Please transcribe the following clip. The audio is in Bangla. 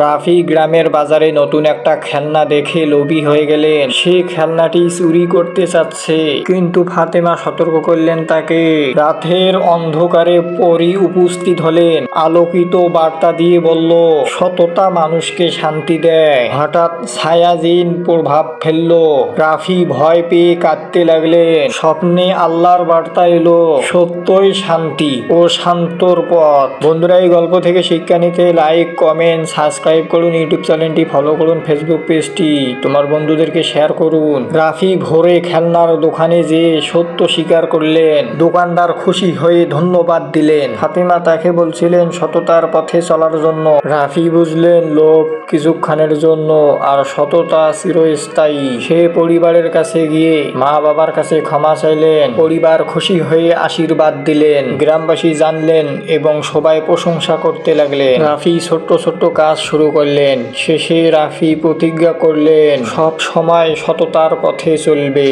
রাফি গ্রামের বাজারে নতুন একটা খেলনা দেখে লোভী হয়ে গেলেন। সে খেলনাটি চুরি করতে চাচ্ছে, কিন্তু ফাতেমা সতর্ক করলেন তাকে। রাতের অন্ধকারে পরি উপস্থিত হলেন। আলোকিত বার্তা দিয়ে বলল, সততা মানুষকে শান্তি দেয়। হঠাৎ ছায়াজিন প্রভাব ফেলল। রাফি ভয় পেয়ে কাঁদতে লাগলেন। স্বপ্নে আল্লাহর বার্তা এলো, সত্যই শান্তি ও শান্তর পথ। বন্ধুরা, এই গল্প থেকে শিক্ষা নিতে লাইক কমেন্ট সাবস্ক্রাইব করুন, ইউটিউব চ্যানেলটি ফলো করুন ফেসবুক পেজটি তোমার বন্ধুদেরকে শেয়ার করুন। রাফি ভোরে খেলনার দোকানে যেয়ে সত্য স্বীকার করলেন। দোকানদার খুশি হয়ে ধন্যবাদ দিলেন। ফাতিমা তাকে বলছিলেন, সততার পথে চলার জন্য। রাফি বুঝলেন, লোভ কিছুক্ষণের জন্য আর সততা চিরস্থায়ী। সে পরিবারের কাছে গিয়ে মা বাবার কাছে ক্ষমা চাইলেন। পরিবার খুশি হয়ে আশীর্বাদ দিলেন। গ্রামবাসী জানলেন এবং সবাই প্রশংসা করতে লাগলেন। রাফি ছোট্ট ছোট্ট কাজ শুরু করলেন শেষে রাফি প্রতিজ্ঞা করলেন সব সময় সততার পথে চলবে।